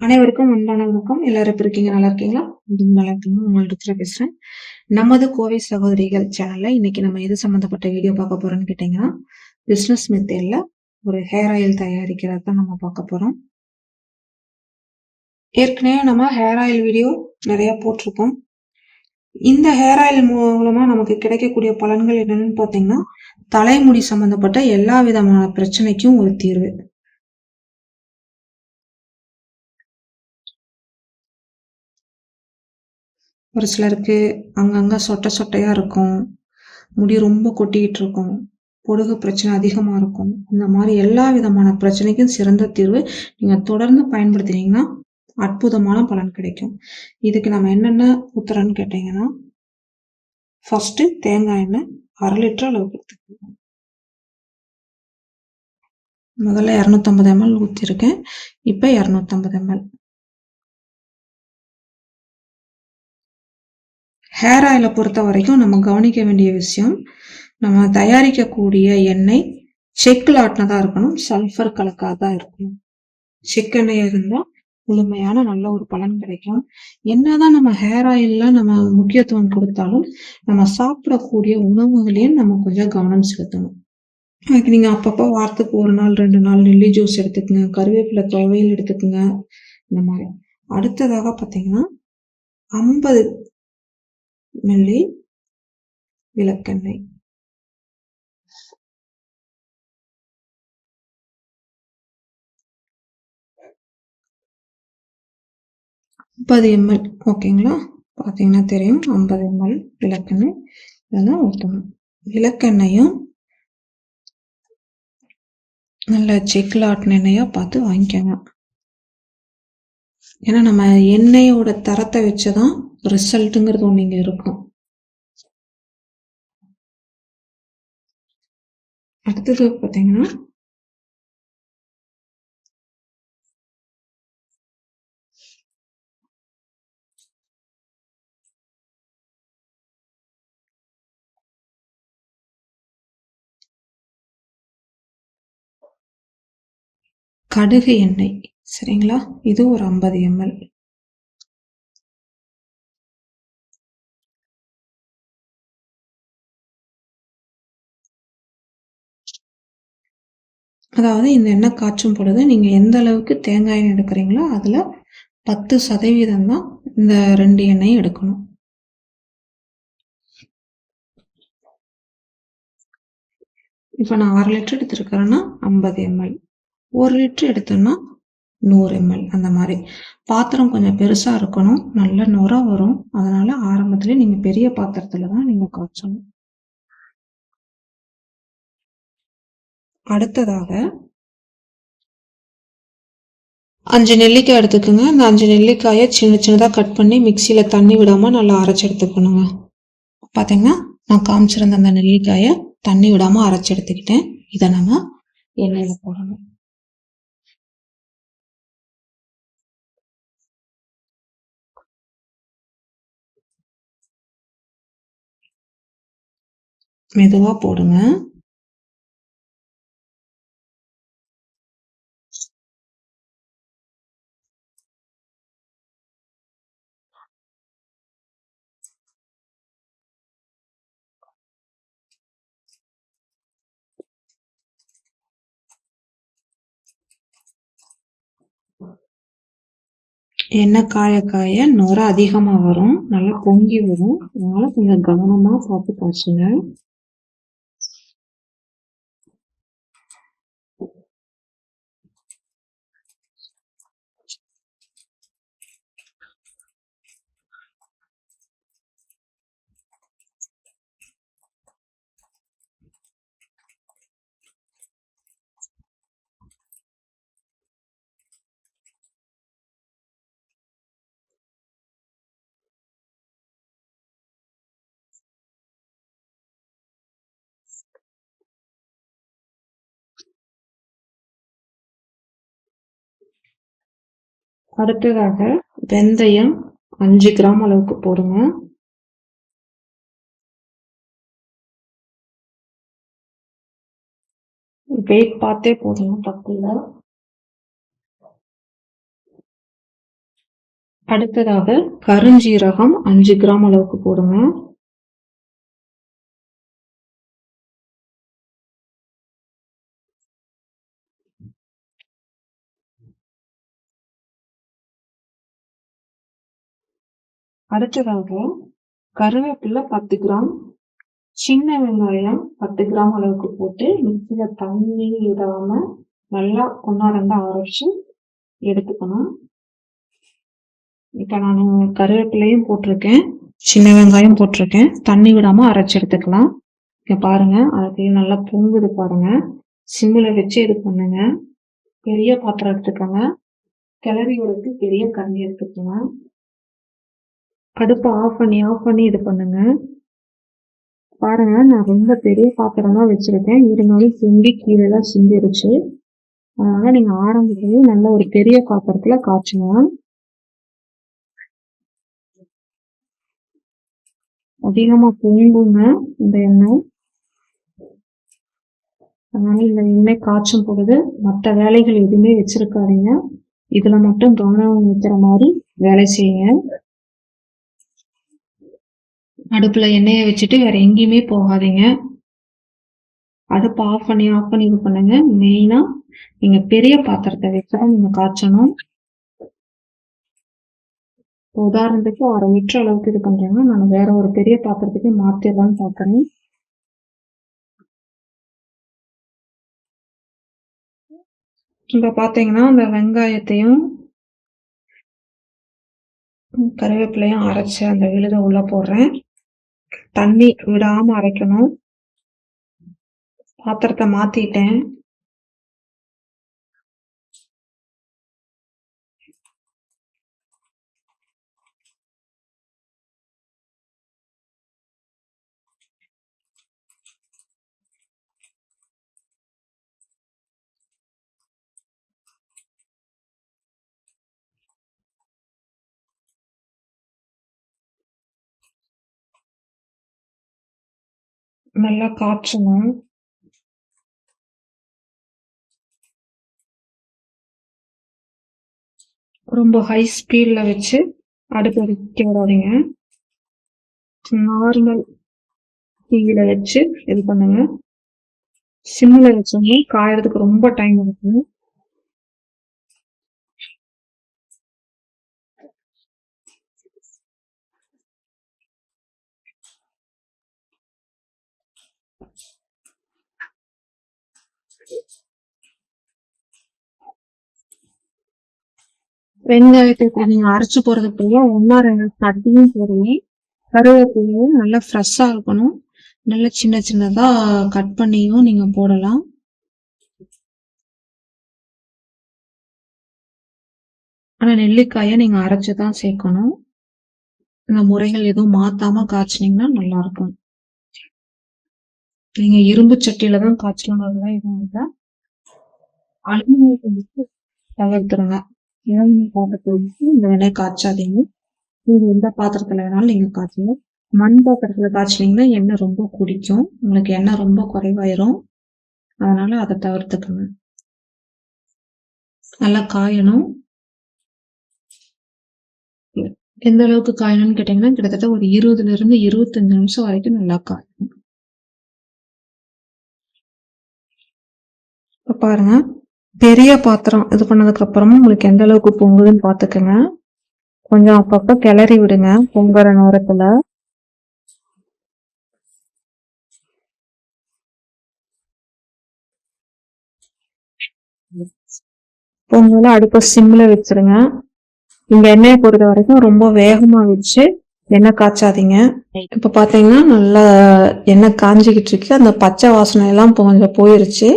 அனைவருக்கும் அன்பான வணக்கம். எல்லாரும் எப்படி இருக்கீங்க? நல்லா இருக்கீங்களா? நல்லா இருக்கீங்க உங்கள்ட்ட பேசுறேன். நமது கோவை சகோதரிகள் சேனல்ல இன்னைக்கு நம்ம எது சம்பந்தப்பட்ட வீடியோ பார்க்க போறோம்னு கேட்டீங்கன்னா பிசினஸ் மெத்தேட்ல ஒரு ஹேர் ஆயில் தயாரிக்கிறது தான் நம்ம பார்க்க போறோம். ஏற்கனவே நம்ம ஹேர் ஆயில் வீடியோ நிறைய போட்டிருக்கோம். இந்த ஹேர் ஆயில் மூலமா நமக்கு கிடைக்கக்கூடிய பலன்கள் என்னன்னு பார்த்தீங்கன்னா தலைமுடி சம்பந்தப்பட்ட எல்லா விதமான பிரச்சனைக்கும் ஒரு தீர்வு. ஒரு சிலருக்கு அங்கங்கே சொட்டை சொட்டையாக இருக்கும். முடி ரொம்ப கொட்டிக்கிட்டு இருக்கும் பொடுகு பிரச்சனை அதிகமாக இருக்கும். இந்த மாதிரி எல்லா விதமான பிரச்சனைக்கும் சிறந்த தீர்வு நீங்கள் தொடர்ந்து பயன்படுத்தினீங்கன்னா அற்புதமான பலன் கிடைக்கும். இதுக்கு நம்ம என்னென்ன உத்தரன்னு கேட்டிங்கன்னா ஃபஸ்ட்டு தேங்காய் எண்ணெய் அரை லிட்டர் அளவுக்கு எடுத்துக்கணும் முதல்ல இரநூத்தம்பது எம்எல் ஊற்றிருக்கேன் இப்போ இரநூத்தம்பது எம்எல். ஹேர் ஆயிலை பொறுத்த வரைக்கும் நம்ம கவனிக்க வேண்டிய விஷயம் நம்ம தயாரிக்கக்கூடிய எண்ணெய் செக்கில் ஆட்டினதாக இருக்கணும் சல்ஃபர் கலக்காதான் இருக்கணும். செக்கெண்ணெய் இருந்தால் முழுமையான நல்ல ஒரு பலன் கிடைக்கும். என்னதான் நம்ம ஹேர் ஆயில்ல நம்ம முக்கியத்துவம் கொடுத்தாலும் நம்ம சாப்பிடக்கூடிய உணவுகளையும் நம்ம கொஞ்சம் கவனம் செலுத்தணும். அதுக்கு நீங்க அப்பப்போ வாரத்துக்கு ஒரு நாள் ரெண்டு நாள் நெல்லி ஜூஸ் எடுத்துக்கோங்க கருவேப்பிலை துவையல் எடுத்துக்கோங்க. இந்த மாதிரி. அடுத்ததாக பார்த்தீங்கன்னா ஐம்பது மில்லி விளக்கெண்ணெய். முப்பது எம்எல் ஓகேங்களா? பார்த்தீங்கன்னா தெரியும். ஐம்பது எம்எல் விளக்கெண்ணெய். இதெல்லாம் ஊற்றணும். விளக்கெண்ணையும் நல்ல செக்கில் ஆட்டின எண்ணெயாக பார்த்து வாங்கிக்கோங்க. ஏன்னா நம்ம எண்ணெயோட தரத்தை வச்சு தான் ரிசல்ட்டுங்கிறது ஒன்று இங்கே இருக்கும். அடுத்தது பார்த்தீங்கன்னா கடுகு எண்ணெய். சரிங்களா? இது ஒரு ஐம்பது எம்எல். அதாவது இந்த எண்ணெய் காய்ச்சும் பொழுது நீங்கள் எந்த அளவுக்கு தேங்காய் எண்ணெய் எடுக்கிறீங்களோ அதில் பத்து சதவீதம் தான் இந்த ரெண்டு எண்ணெயும் எடுக்கணும். இப்போ நான் ஆறு லிட்டர் எடுத்திருக்கிறேன்னா ஐம்பது எம்எல். ஒரு லிட்டர் எடுத்தோன்னா நூறு எம்எல் அந்த மாதிரி. பாத்திரம் கொஞ்சம் பெருசாக இருக்கணும். நல்ல நுர வரும். அதனால ஆரம்பத்துலேயே நீங்கள் பெரிய பாத்திரத்தில் தான் நீங்கள் காய்ச்சணும். அடுத்ததாக அஞ்சு நெல்லிக்காய் எடுத்துக்கோங்க. இந்த அஞ்சு நெல்லிக்காயை சின்ன சின்னதாக கட் பண்ணி மிக்சியில் தண்ணி விடாமல் நல்லா அரைச்சி எடுத்துக்கணுங்க. பார்த்தீங்கன்னா நான் காமிச்சிருந்த அந்த நெல்லிக்காயை தண்ணி விடாமல் அரைச்சி எடுத்துக்கிட்டேன். இதை நம்ம எண்ணெயில் போடணும். மெதுவாக போடுங்க. எண்ணெய் காய காய நுர அதிகமாக வரும். நல்லா பொங்கி வரும். அதனால கொஞ்சம் கவனமாக பார்த்து காய்ச்சுங்க அடுத்ததாக வெந்தயம் அஞ்சு கிராம் அளவுக்கு போடுங்க. வெயிட் பார்த்தே போதுங்க தப்பு அடுத்ததாக கருஞ்சீரகம் அஞ்சு கிராம் அளவுக்கு போடுங்க. அடுத்ததாக கருவேப்பிலை பத்து கிராம் சின்ன வெங்காயம் பத்து கிராம் அளவுக்கு போட்டு மிக்சியில தண்ணி விடாம நல்லா ஒன்றா ரெண்டா அரைச்சி எடுத்துக்கணும். இப்போ நான் கருவேப்பிலையும் போட்டிருக்கேன் சின்ன வெங்காயம் போட்டிருக்கேன். தண்ணி விடாம அரைச்சி எடுத்துக்கலாம். இங்க பாருங்க அதுக்கு நல்லா பொங்குது பாருங்க. சிம்மில் வச்சு இது பண்ணுங்க. பெரிய பாத்திரம் எடுத்துக்கோங்க. கிளறி விடுறதுக்கு பெரிய கண்ணி எடுத்துக்கோங்க அடுப்பை ஆஃப் பண்ணி ஆஃப் பண்ணி இது பண்ணுங்க. பாருங்க நான் ரொம்ப பெரிய பாத்திரம் தான் வச்சிருக்கேன். இருந்தாலும் சிந்தி கீழே தான் சிந்திருச்சு. அதனால நீங்க ஆரம்பத்திலேயே நல்ல ஒரு பெரிய பாத்திரத்துல காய்ச்சுங்க அதிகமா பொங்குங்க இந்த எண்ணெய். அதனால இந்த எண்ணெய் காய்ச்சும் பொழுது மற்ற வேலைகள் எதுவுமே வச்சிருக்காதீங்க. இதுல மட்டும் கவனம் வைக்கிற மாதிரி வேலை செய்யுங்க. அடுப்பில் எண்ணெயை வச்சுட்டு வேறு எங்கேயுமே போகாதீங்க. அடுப்பை ஆஃப் பண்ணி ஆஃப் பண்ணி இது பண்ணுங்க. மெயினாக நீங்கள் பெரிய பாத்திரத்தை வச்சுதான் நீங்கள் காய்ச்சணும். உதாரணத்துக்கு அரை லிட்டர் அளவுக்கு இது பண்ணுறாங்க நான் வேற ஒரு பெரிய பாத்திரத்துக்கு மாற்றிடலாம்னு பார்க்குறேன் இப்போ பார்த்தீங்கன்னா அந்த வெங்காயத்தையும் கருவேப்பிலையும் அரைச்சி அந்த விழுத உள்ள போடுறேன். தண்ணி விடாம அரைக்கணும். பாத்திரத்தை மாத்திட்டேன். நல்லா காய்ச்சணும் ரொம்ப ஹை ஸ்பீடில் வச்சு அடுப்பு வைக்க விடாதீங்க நார்மல் தீயில வச்சு இது பண்ணுங்க. சிம்மில் வச்சோம்னா காயறதுக்கு ரொம்ப டைம் எடுக்கும். வெங்காயத்தை நீங்க அரைச்சு போறதுக்குள்ள ஒன்னா ரெண்டு தட்டியும் போடுங்க கருவேப்பிலையும் நல்லா ஃப்ரெஷ்ஷா இருக்கணும். நல்லா சின்ன சின்னதா கட் பண்ணியும் நீங்க போடலாம். ஆனா நெல்லிக்காயை நீங்க அரைச்சுதான் சேர்க்கணும். இந்த முறைகள் எதுவும் மாத்தாம காய்ச்சினீங்கன்னா நல்லா இருக்கும். நீங்க இரும்பு சட்டியில தான் காய்ச்சணும்ன்றதுதான் எதுவும் இல்லை. அலுமினியத்தை தவிர்த்துருங்க. அலுமினியம் பாத்திரத்தை வச்சு இந்த வேலையை காய்ச்சாதீங்க. நீங்க எந்த பாத்திரத்துல வேணாலும் நீங்க காய்ச்சுங்க. மண் பாத்திரத்துல காய்ச்சினீங்கன்னா எண்ணெய் ரொம்ப குடிக்கும். உங்களுக்கு எண்ணெய் ரொம்ப குறைவாயிரும். அதனால அதை தவிர்த்துக்கங்க. நல்லா காயணும். எந்த அளவுக்கு காயணும்னு கேட்டீங்கன்னா கிட்டத்தட்ட ஒரு இருபதுல இருந்து இருபத்தஞ்சு நிமிஷம் வரைக்கும் நல்லா காயணும். இப்போ பாருங்க. பெரிய பாத்திரம் இது பண்ணதுக்கு அப்புறமா உங்களுக்கு எந்த அளவுக்கு பொங்குதுன்னு பாத்துக்கோங்க. கொஞ்சம் அப்பப்போ கிளறி விடுங்க பொங்குற நேரத்தில். பொங்கல அடுப்பை சிம்மில் வச்சிருங்க. இந்த எண்ணெயை பொறுத்த வரைக்கும் ரொம்ப வேகமாக வச்சு எண்ணெய் காய்ச்சாதீங்க. இப்ப பாத்தீங்கன்னா நல்லா எண்ணெய் காஞ்சிக்கிட்டு இருக்கு. அந்த பச்சை வாசனை எல்லாம் கொஞ்சம் போயிருச்சு.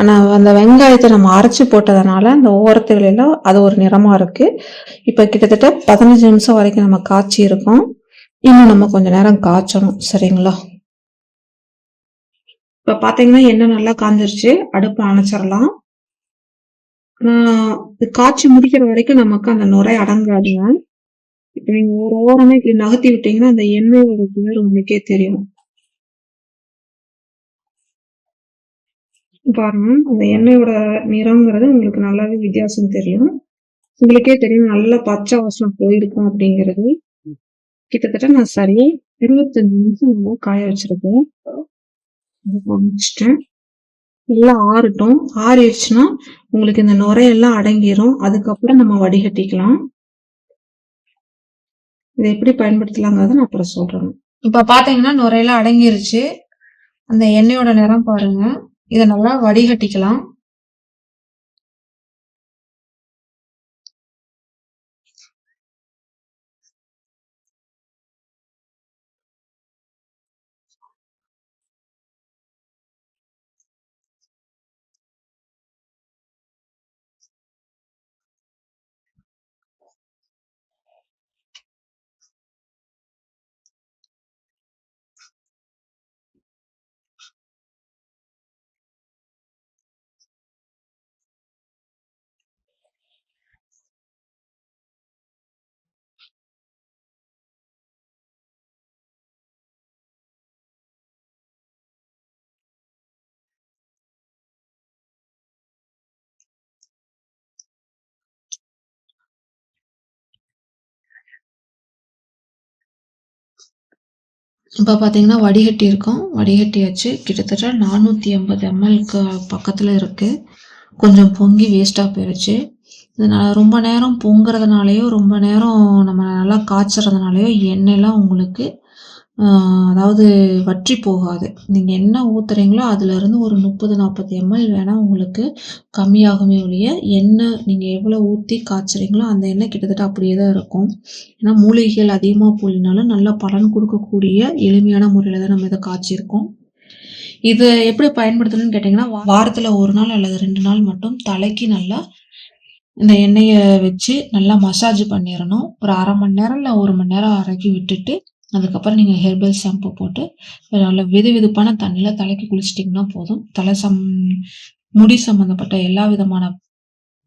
ஆனா அந்த வெங்காயத்தை நம்ம அரைச்சு போட்டதுனால அந்த ஓரத்துகள் எல்லாம் அது ஒரு நிறமா இருக்கு. இப்ப கிட்டத்தட்ட பதினஞ்சு நிமிஷம் வரைக்கும் நம்ம காய்ச்சி இருக்கோம். இன்னும் நம்ம கொஞ்ச நேரம் காய்ச்சணும். சரிங்களா? இப்ப பாத்தீங்கன்னா எண்ணெய் நல்லா காஞ்சிருச்சு. அடுப்பு அணைச்சிடலாம். காய்ச்சி முடிக்கிற வரைக்கும் நமக்கு அந்த நுரை அடங்காதுங்க. இப்ப நீங்க ஒரு ஓரமே இப்படி நகர்த்தி விட்டீங்கன்னா அந்த எண்ணெயோட பேர் உங்களுக்கே தெரியும். பாருங்க அந்த எண்ணெயோட நிறம்ங்கிறது உங்களுக்கு நல்லாவே வித்தியாசம் தெரியும். உங்களுக்கே தெரியும் நல்ல பச்சை வாசனம் போயிருக்கும் அப்படிங்கிறது. கிட்டத்தட்ட நான் சரியா இருபத்தஞ்சு நிமிஷம் காய வச்சிருக்கேன். முடிச்சிட்டேன். நல்லா ஆறட்டும். ஆறிடுச்சுன்னா உங்களுக்கு இந்த நுரையெல்லாம் அடங்கிரும். அதுக்கப்புறம் நம்ம வடிகட்டிக்கலாம். இதை எப்படி பயன்படுத்தலாங்கிறத நான் அப்புறம் சொல்றேன். இப்ப பாத்தீங்கன்னா நுரையெல்லாம் அடங்கிருச்சு. அந்த எண்ணெயோட நிறம் பாருங்க. இதை நல்லா வடிகட்டிக்கலாம். இப்போ பார்த்தீங்கன்னா வடிகட்டி இருக்கும். வடிகட்டியாச்சு. கிட்டத்தட்ட நானூற்றி எண்பது எம்எல்க்கு பக்கத்தில் இருக்குது கொஞ்சம் பொங்கி வேஸ்ட்டாக போயிடுச்சு இதனால் ரொம்ப நேரம் பொங்குறதுனாலையோ ரொம்ப நேரம் நம்ம நல்லா காய்ச்சறதுனாலையோ எண்ணெய்லாம் உங்களுக்கு அதாவது வற்றி போகாது. நீங்கள் என்ன ஊற்றுறீங்களோ அதுலேருந்து ஒரு முப்பது நாற்பது எம்எல் வேணால் உங்களுக்கு கம்மியாகுமே ஒழிய எண்ணெய் நீங்கள் எவ்வளோ ஊற்றி காய்ச்சுறீங்களோ அந்த எண்ணெய் கிட்டத்தட்ட அப்படியே தான் இருக்கும். ஏன்னா மூலிகைகள் அதிகமாக போலினாலும் நல்லா பலன் கொடுக்கக்கூடிய எளிமையான முறையில் தான் நம்ம இதை காய்ச்சிருக்கோம். இதை எப்படி பயன்படுத்தணும்னு கேட்டிங்கன்னா வாரத்தில் ஒரு நாள் அல்லது ரெண்டு நாள் மட்டும் தலைக்கு நல்லா இந்த எண்ணெயை வச்சு நல்லா மசாஜ் பண்ணிடணும். ஒரு அரை மணி நேரம் இல்லை ஒரு மணி நேரம் அரைக்கி விட்டுட்டு அதுக்கப்புறம் நீங்கள் ஹெர்பல் ஷாம்பு போட்டு நல்ல வெது வெதுப்பான தண்ணியில் தலைக்கு குளிச்சிட்டிங்கன்னா போதும். தலை சம் முடி சம்மந்தப்பட்ட எல்லா விதமான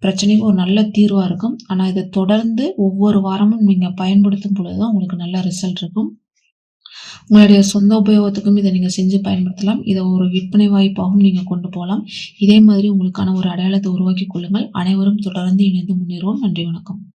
பிரச்சனைக்கும் ஒரு நல்ல தீர்வாக இருக்கும். ஆனால் இதை தொடர்ந்து ஒவ்வொரு வாரமும் நீங்கள் பயன்படுத்தும் பொழுது தான் உங்களுக்கு நல்ல ரிசல்ட் இருக்கும். உங்களுடைய சொந்த உபயோகத்துக்கும் இதை நீங்கள் செஞ்சு பயன்படுத்தலாம். இதை ஒரு விற்பனை வாய்ப்பாகவும் நீங்கள் கொண்டு போகலாம். இதே மாதிரி உங்களுக்கான ஒரு அடையாளத்தை உருவாக்கி கொள்ளுங்கள். அனைவரும் தொடர்ந்து இணைந்து முன்னேறுவோம். நன்றி வணக்கம்.